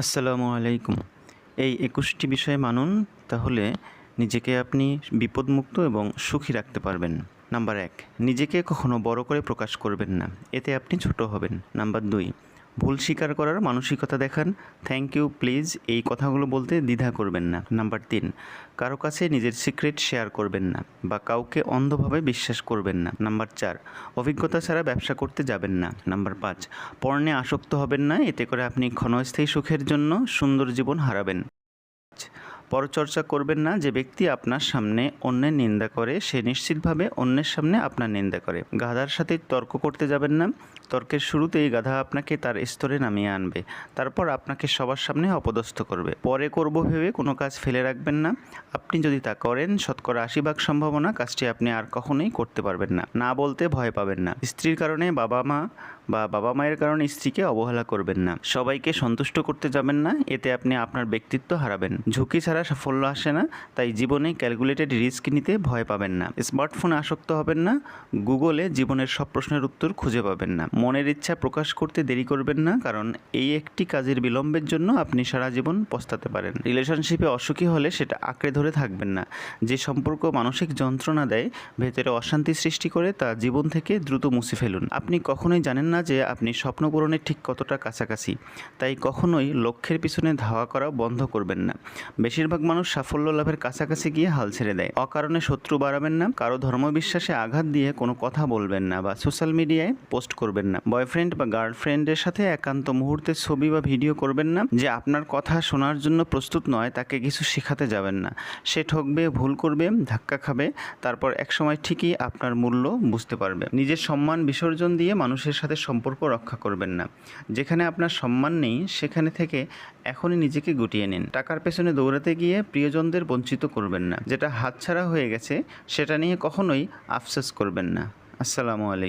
আসসালামু আলাইকুম। এই একুশটি বিষয়ে মানুন, তাহলে নিজেকে আপনি বিপদমুক্ত এবং সুখী রাখতে পারবেন। নাম্বার এক, নিজেকে কখনো বড় করে প্রকাশ করবেন না। এতে আপনি ছোট হবেন। নাম্বার দুই ভুল স্বীকার করার মানসিকতা দেখান। থ্যাংক ইউ প্লিজ এই কথাগুলো বলতে দ্বিধা করবেন না। নাম্বার তিন, কারও কাছে নিজের সিক্রেট শেয়ার করবেন না বা কাউকে অন্ধভাবে বিশ্বাস করবেন না। নাম্বার চার, অভিজ্ঞতা ছাড়া ব্যবসা করতে যাবেন না। নাম্বার পাঁচ পর্ণে আসক্ত হবেন না, এতে করে আপনি ক্ষণস্থায়ী সুখের জন্য সুন্দর জীবন হারাবেন। পরচর্চা করবেন না যে ব্যক্তি আপনার সামনে অন্যের নিন্দা করে, সে নিশ্চিতভাবে অন্যের সামনে আপনার নিন্দা করে। গাধার সাথে তর্ক করতে যাবেন না। তর্কের শুরুতেই গাধা আপনাকে তার স্তরে নামিয়ে আনবে। তারপর আপনাকে সবার সামনে অপদস্থ করবে। পরে করব ভেবে কোনো কাজ ফেলে রাখবেন না। আপনি যদি তা করেন, শতকরা আশি ভাগ সম্ভাবনা কাজটি আপনি আর কখনোই করতে পারবেন না। না বলতে ভয় পাবেন না। স্ত্রীর কারণে বাবা মা বা বাবা মায়ের কারণে স্ত্রীকে অবহেলা করবেন না। সবাইকে সন্তুষ্ট করতে যাবেন না, এতে আপনি আপনার ব্যক্তিত্ব হারাবেন। ঝুঁকি ছাড়া সাফল্য আসে না, তাই জীবনে ক্যালকুলেটেড রিস্ক নিতে ভয় পাবেন না। স্মার্টফোনে আসক্ত হবেন না, গুগলে জীবনের সব প্রশ্নের উত্তর খুঁজে পাবেন না। মনের ইচ্ছা প্রকাশ করতে দেরি করবেন না, কারণ এই একটি কাজের বিলম্বের জন্য আপনি সারা জীবন পস্তাতে পারেন। রিলেশনশিপে অসুখী হলে সেটা আঁকড়ে ধরে থাকবেন না। যে সম্পর্ক মানসিক যন্ত্রণা দেয়, ভেতরে অশান্তি সৃষ্টি করে তা জীবন থেকে দ্রুত মুছে ফেলুন। আপনি কখনোই জানেন না যে আপনি স্বপ্ন পূরণের ঠিক কতটা কাছাকাছি, তাই কখনোই লক্ষ্যের পিছনে ধাওয়া করা বন্ধ করবেন না। বেশিরভাগ মানুষ সাফল্য লাভের কাছাকাছি গিয়ে হাল ছেড়ে দেয়। অকারণে শত্রু বাড়াবেন না, কারও ধর্মবিশ্বাসে আঘাত দিয়ে কোনো কথা বলবেন না বা সোশ্যাল মিডিয়ায় পোস্ট করবেন না। বয়ফ্রেন্ড বা গার্লফ্রেন্ডের সাথে একান্ত মুহূর্তে ছবি বা ভিডিও করবেন না, যে আপনার কথা শোনার জন্য প্রস্তুত নয়, তাকে কিছু শেখাতে যাবেন না। সে ঠকবে, ভুল করবে, ধাক্কা খাবে, তারপর একসময় ঠিকই আপনার মূল্য বুঝতে পারবে। নিজের সম্মান বিসর্জন দিয়ে মানুষের সাথে সম্পর্ক রক্ষা করবেন না। যেখানে আপনার সম্মান নেই, সেখানে থেকে এখনই নিজেকে গুটিয়ে নিন। টাকার পেছনে দৌড়াতে গিয়ে প্রিয়জনদের বঞ্চিত করবেন না। যেটা হাতছাড়া হয়ে গেছে, সেটা নিয়ে কখনোই আফসোস করবেন না। আসসালামু আলাইকুম।